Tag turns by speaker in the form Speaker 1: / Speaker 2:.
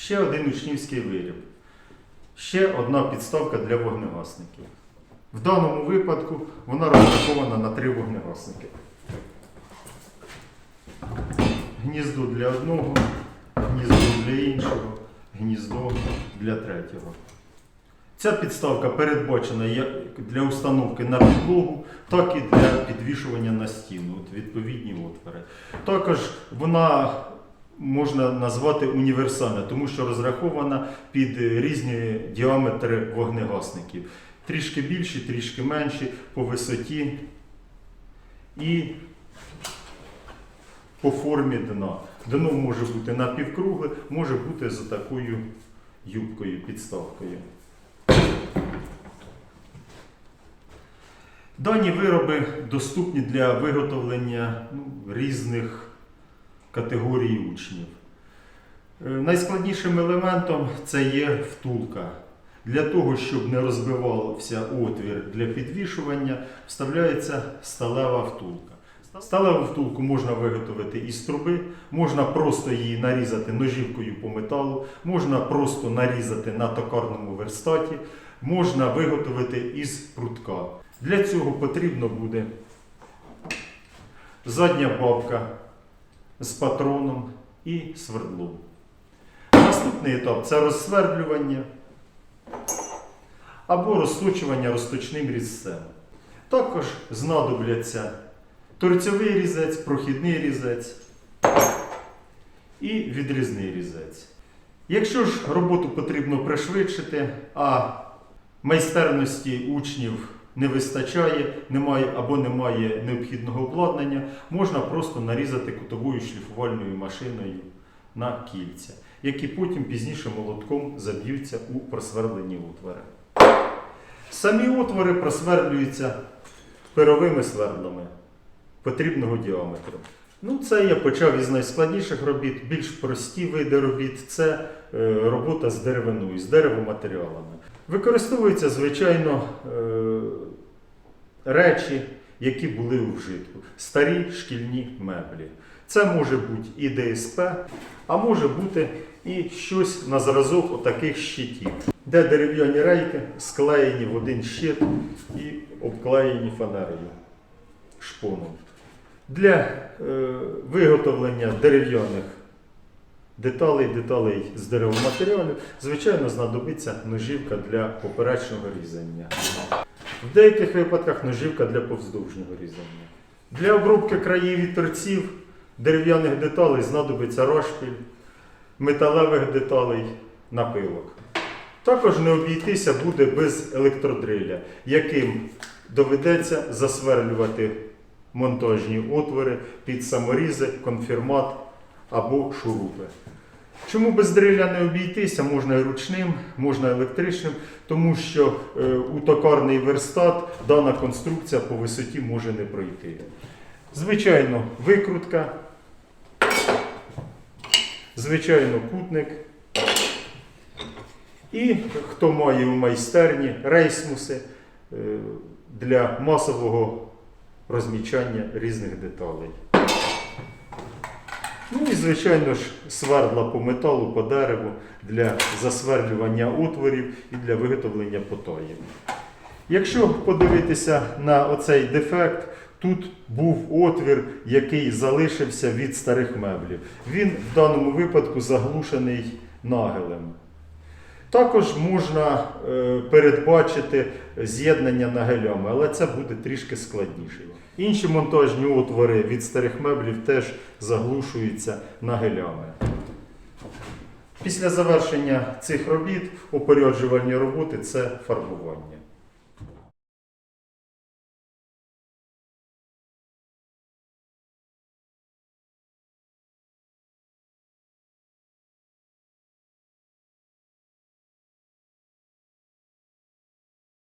Speaker 1: Ще один учнівський виріб. Ще одна підставка для вогнегасників. В даному випадку вона розрахована на три вогнегасники. Гніздо для одного, гніздо для іншого, гніздо для третього. Ця підставка передбачена як для установки на підлогу, так і для підвішування на стіну, от відповідні отвори. Також вона можна назвати універсальна, тому що розрахована під різні діаметри вогнегасників. Трішки більші, трішки менші по висоті і по формі дна. Дно може бути напівкругле, може бути за такою юбкою, підставкою. Дані вироби доступні для виготовлення ну, різних категорій учнів. Е, Найскладнішим елементом це є втулка. Для того, щоб не розбивався отвір для підвішування, вставляється сталева втулка. Сталеву втулку можна виготовити із труби, можна просто її нарізати ножівкою по металу, можна просто нарізати на токарному верстаті, можна виготовити із прутка. Для цього потрібно буде задня бабка з патроном і свердлом. Наступний етап це розсвердлювання або розточування розточним різцем. Також знадобляться торцьовий різець, прохідний різець і відрізний різець. Якщо ж роботу потрібно пришвидшити, а майстерності учнів не вистачає, немає або немає необхідного обладнання, можна просто нарізати кутовою шліфувальною машиною на кільця, які потім пізніше молотком заб'ються у просверлені отвори. Самі отвори просверлюються перовими свердлами потрібного діаметру. Ну, це я почав із найскладніших робіт, більш прості види робіт це е, робота з деревиною, з деревоматеріалами. Використовуються, звичайно, е, речі, які були у вжитку, старі шкільні меблі. Це може бути і ДСП, а може бути і щось на зразок отаких щитів, де дерев'яні рейки склеєні в один щит і обклеєні фанерою шпоном. Для е, виготовлення дерев'яних деталей, деталей з деревоматеріалів, звичайно, знадобиться ножівка для поперечного різання. В деяких випадках ножівка для повздовжнього різання. Для обробки країв і торців дерев'яних деталей знадобиться розшпіль, металевих деталей напилок. Також не обійтися буде без електродриля, яким доведеться засверлювати монтажні отвори під саморізи, конфірмат або шурупи. Чому без дриля не обійтися? Можна і ручним, можна електричним, тому що е, у токарний верстат дана конструкція по висоті може не пройти. Звичайно, викрутка, звичайно, кутник. І хто має у майстерні рейсмуси е, для масового розмічання різних деталей. Ну і, звичайно ж, свердла по металу, по дереву для засверлювання отворів і для виготовлення потоїв. Якщо подивитися на оцей дефект, тут був отвір, який залишився від старих меблів. Він в даному випадку заглушений нагелем. Також можна е, передбачити з'єднання нагелями, але це буде трішки складніше. Інші монтажні отвори від старих меблів теж заглушуються нагелями. Після завершення цих робіт опоряджувальні роботи це фарбування.